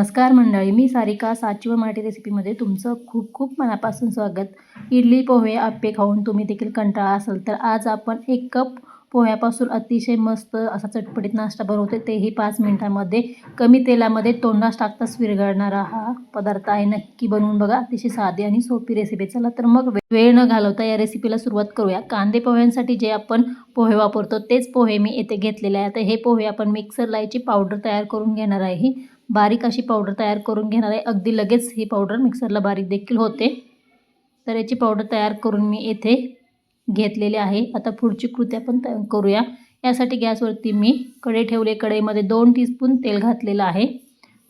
नमस्कार मंडळी मी सारिका साची व मराठी रेसिपीमध्ये तुमचं खूप खूप मनापासून स्वागत. इडली पोहे आप्पे खाऊन तुम्ही देखील कंटाळा असाल तर आज आपण एक कप पोह्यापासून अतिशय मस्त असा चटपटीत नाश्ता बनवते. तेही पाच मिनिटांमध्ये. कमी तेलामध्ये तोंडास टाकताच विरघळणारा हा पदार्थ आहे. नक्की बनवून बघा. अतिशय साधी आणि सोपी रेसिपी. चला तर मग वेळ न घालवता या रेसिपीला सुरुवात करूया. कांदे पोह्यांसाठी जे आपण पोहे वापरतो तेच पोहे मी येथे घेतलेले आहे. तर हे पोहे आपण मिक्सर लायची पावडर तयार करून घेणार आहे. बारीक अशी पावडर तयार करून घेणार आहे. अगदी लगेच ही पावडर मिक्सरला बारीक देखील होते. तर याची पावडर तयार करून मी येथे घेतलेले आहे. आता पुढची कृती आपण त करूया. यासाठी गॅसवरती मी कढई ठेवले. कढईमध्ये दोन टीस्पून तेल घातलेलं आहे.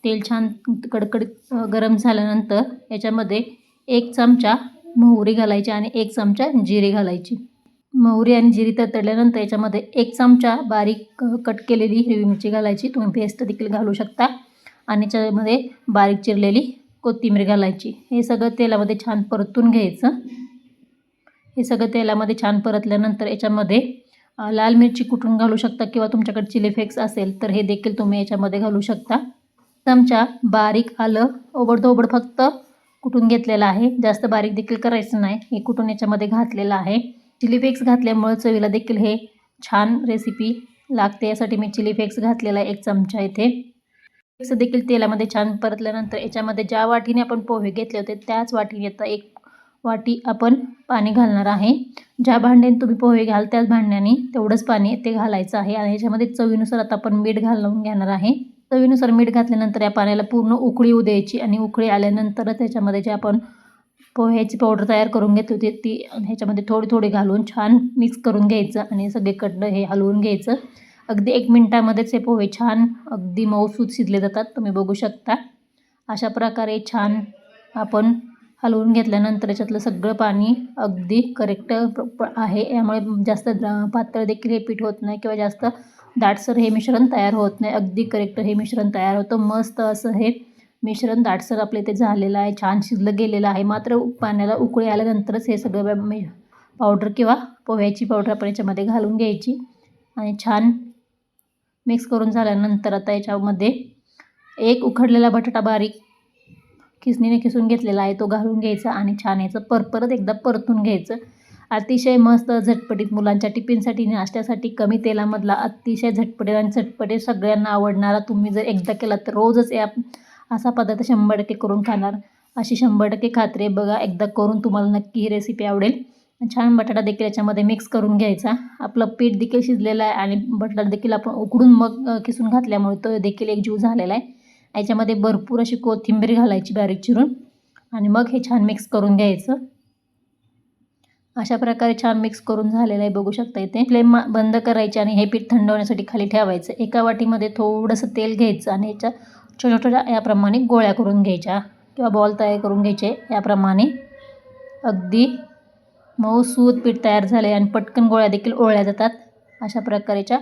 तेल छान कडकडीत गरम झाल्यानंतर याच्यामध्ये एक चमचा मोहरी घालायची आणि एक चमचा जिरे घालायची. मोहरी आणि जिरी तडल्यानंतर याच्यामध्ये एक चमचा बारीक कट केलेली हिरवी मिरची घालायची. तुम्ही पेस्ट देखील घालू शकता. आणि त्याच्यामध्ये बारीक चिरलेली कोथिंबीर घालायची. हे सगळं तेलामध्ये छान परतून घ्यायचं. हे सगळं तेलामध्ये छान परतल्यानंतर याच्यामध्ये लाल मिरची कुटून घालू शकता किंवा तुमच्याकडे चिली फ्लेक्स असेल तर हे देखील तुम्ही याच्यामध्ये घालू शकता. चमचा बारीक आलं ओबडधोबड फक्त कुटून घेतलेलं आहे. जास्त बारीक देखील करायचं नाही. हे कुटून याच्यामध्ये घातलेलं आहे. चिली फ्लेक्स घातल्यामुळं चवीला देखील हे छान रेसिपी लागते. यासाठी मी चिली फ्लेक्स घातलेला आहे एक चमचा इथे. असं देखील तेलामध्ये छान परतल्यानंतर याच्यामध्ये ज्या वाटीने आपण पोहे घेतले होते त्याच वाटीने आता एक वाटी आपण पाणी घालणार आहे. ज्या भांड्याने तुम्ही पोहे घाल त्याच भांड्याने तेवढंच पाणी ते घालायचं आहे. आणि याच्यामध्ये चवीनुसार आता आपण मीठ घालून घेणार आहे. चवीनुसार मीठ घातल्यानंतर या पाण्याला पूर्ण उकळी येऊ द्यायची आणि उकळी आल्यानंतरच त्याच्यामध्ये जे आपण पोह्याची पावडर तयार करून घेतली होती ती ह्याच्यामध्ये थोडी थोडी घालून छान मिक्स करून घ्यायचं आणि सगळीकडनं हे हलवून घ्यायचं. अगदी एक मिनटामध्येच हे पोहे छान अगदी मऊसूत शिजले जातात. तुम्ही बघू शकता. अशा प्रकारे छान आपण हलवून घेतल्यानंतर याच्यातलं सगळं पाणी अगदी करेक्ट आहे. यामुळे जास्त पातळ देखील हे पीठ होत नाही किंवा जास्त दाटसर हे मिश्रण तयार होत नाही. अगदी करेक्ट हे मिश्रण तयार होतं. मस्त असं हे मिश्रण दाटसर आपले इथे झालेलं आहे. छान शिजलं गेलेलं आहे. मात्र पाण्याला उकळी आल्यानंतरच हे सगळं पावडर किंवा पोह्याची पावडर आपण याच्यामध्ये घालून घ्यायची आणि छान मिक्स करून झाल्यानंतर आता याच्यामध्ये एक उखडलेला बटाटा बारीक खिसणीने खिसून घेतलेला आहे. तो घालून घ्यायचा आणि छान याचं पर परत एकदा परतून घ्यायचं. अतिशय मस्त झटपटीत मुलांच्या टिफिनसाठी नाश्त्यासाठी कमी तेलामधला अतिशय झटपटीत आणि झटपटीत सगळ्यांना आवडणारा तुम्ही जर एकदा केला तर रोजच या असा पदार्थ शंभर टक्के करून खाणार. अशी शंभर टक्के खात्री बघा एकदा करून तुम्हाला नक्की ही रेसिपी आवडेल. छान बटाटा देखील याच्यामध्ये मिक्स करून घ्यायचा. आपलं पीठ देखील शिजलेलं आहे आणि बटाटा देखील आपण उकडून मग किसून घातल्यामुळे तो देखील एक जीव झालेला आहे. याच्यामध्ये भरपूर अशी कोथिंबीर घालायची बारीक चिरून आणि मग हे छान मिक्स करून घ्यायचं. अशा प्रकारे छान मिक्स करून झालेलं आहे बघू शकता इथे. फ्लेम बंद करायचे आणि हे पीठ थंड होण्यासाठी खाली ठेवायचं. एका वाटीमध्ये थोडंसं तेल घ्यायचं आणि याच्या छोट्या छोट्या याप्रमाणे गोळ्या करून घ्यायच्या किंवा बॉल तयार करून घ्यायचे याप्रमाणे. अगदी मऊ सूत पीठ तयार झाले आणि पटकन गोळ्या देखील ओळल्या जातात. अशा प्रकारेच्या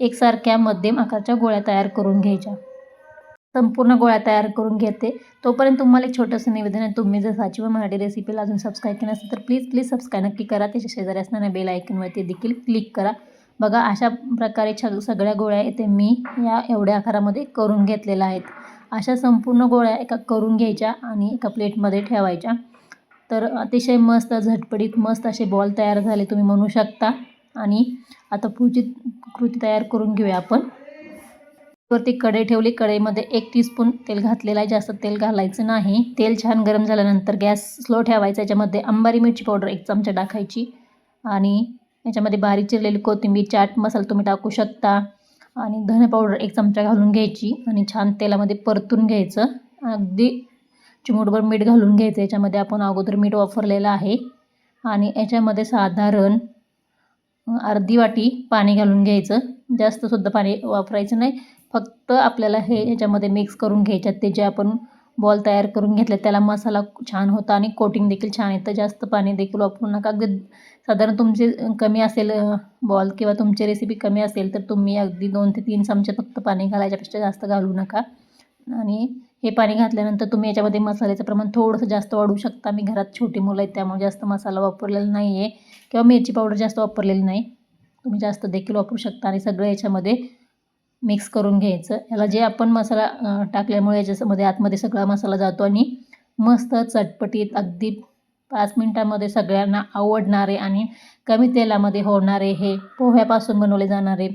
एकसारख्या मध्यम आकारच्या गोळ्या तयार करून घ्यायच्या. संपूर्ण गोळ्या तयार करून घेते. तोपर्यंत तुम्हाला एक छोटंसं निवेदन आहे. तुम्ही जर साची व मराठी रेसिपीला अजून सबस्क्राईब केलं असेल तर प्लीज प्लीज सबस्क्राईब नक्की करा. त्याच्या शेजारी असणाऱ्या बेल आयकनवरती देखील क्लिक करा. बघा अशा प्रकारे छ सगळ्या गोळ्या येते मी या एवढ्या आकारामध्ये करून घेतलेल्या आहेत. अशा संपूर्ण गोळ्या एका करून घ्यायच्या आणि एका प्लेटमध्ये ठेवायच्या. तर अतिशय मस्त झटपडीत मस्त असे बॉल तयार झाले तुम्ही म्हणू शकता. आणि आता पुढची कृती तयार करून घेऊया आपण. वरती कढई ठेवली. कढईमध्ये एक टीस्पून तेल घातलेलं आहे. जास्त तेल घालायचं नाही. तेल छान गरम झाल्यानंतर गॅस स्लो ठेवायचा. याच्यामध्ये अंबारी मिरची पावडर एक चमचा टाकायची. आणि याच्यामध्ये बारीक चिरलेली कोथिंबीर चाट मसाला तुम्ही टाकू शकता. आणि धने पावडर एक चमचा घालून घ्यायची. आणि छान तेलामध्ये परतून घ्यायचं. अगदी चिमूटभर मीठ घालून घ्यायचं. याच्यामध्ये आपण अगोदर मीठ वापरलेलं आहे. आणि याच्यामध्ये साधारण अर्धी वाटी पाणी घालून घ्यायचं. जास्तसुद्धा पाणी वापरायचं नाही. फक्त आपल्याला हे ह्याच्यामध्ये मिक्स करून घ्यायच्यात. ते जे आपण बॉल तयार करून घेतले त्याला मसाला छान होता आणि कोटिंग देखील छान येतं जास्त पाणी देखील वापरू नका. अगदी साधारण तुमचे कमी असेल बॉल किंवा तुमची रेसिपी कमी असेल तर तुम्ही अगदी दोन ते तीन चमचे फक्त पाणी घालायच्यापेक्षा जास्त घालू नका. आणि हे पाणी घातल्यानंतर तुम्ही याच्यामध्ये मसाल्याचं प्रमाण थोडंसं जास्त वाढवू शकता. मी घरात छोटी मुलं आहेत त्यामुळे जास्त मसाला वापरलेला नाही आहे किंवा मिरची पावडर जास्त वापरलेली नाही. तुम्ही जास्त देखील वापरू शकता आणि सगळं याच्यामध्ये मिक्स करून घ्यायचं. याला जे आपण मसाला टाकल्यामुळे याच्यामध्ये आतमध्ये सगळा मसाला जातो आणि मस्त चटपटीत अगदी पाच मिनटामध्ये सगळ्यांना आवडणारे आणि कमी तेलामध्ये होणारे हे पोह्यापासून बनवले जाणारे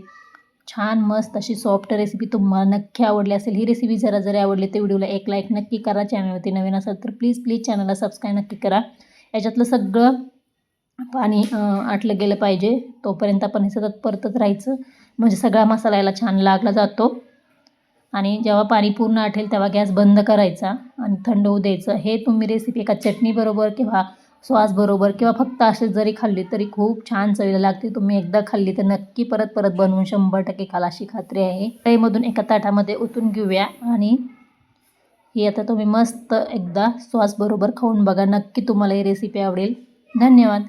छान मस्त अशी सॉफ्ट रेसिपी तुम्हाला नक्की आवडली असेल. ही रेसिपी जरा जरी आवडली तर व्हिडिओला एक लाईक नक्की करा. चॅनलवरती नवीन असाल तर प्लीज प्लीज चॅनलला सबस्क्राईब नक्की करा. याच्यातलं सगळं पाणी आटलं गेलं पाहिजे. तोपर्यंत आपण हे सतत परतत राहायचं. म्हणजे सगळा मसाला याला छान लागला जातो. आणि जेव्हा पाणी पूर्ण आटेल तेव्हा गॅस बंद करायचा आणि थंड होऊ द्यायचं. हे तुम्ही रेसिपी एका चटणीबरोबर किंवा सॉसबरोबर किंवा फक्त असे जरी खाल्ली तरी खूप छान चवीला लागते. तुम्ही एकदा खाल्ली तर नक्की परत परत बनवून शंभर टक्के खाल अशी खात्री आहे. कढईमधून एका ताटामध्ये ओतून घेऊया आणि ही आता तुम्ही मस्त एकदा सॉसबरोबर खाऊन बघा. नक्की तुम्हाला ही रेसिपी आवडेल. धन्यवाद.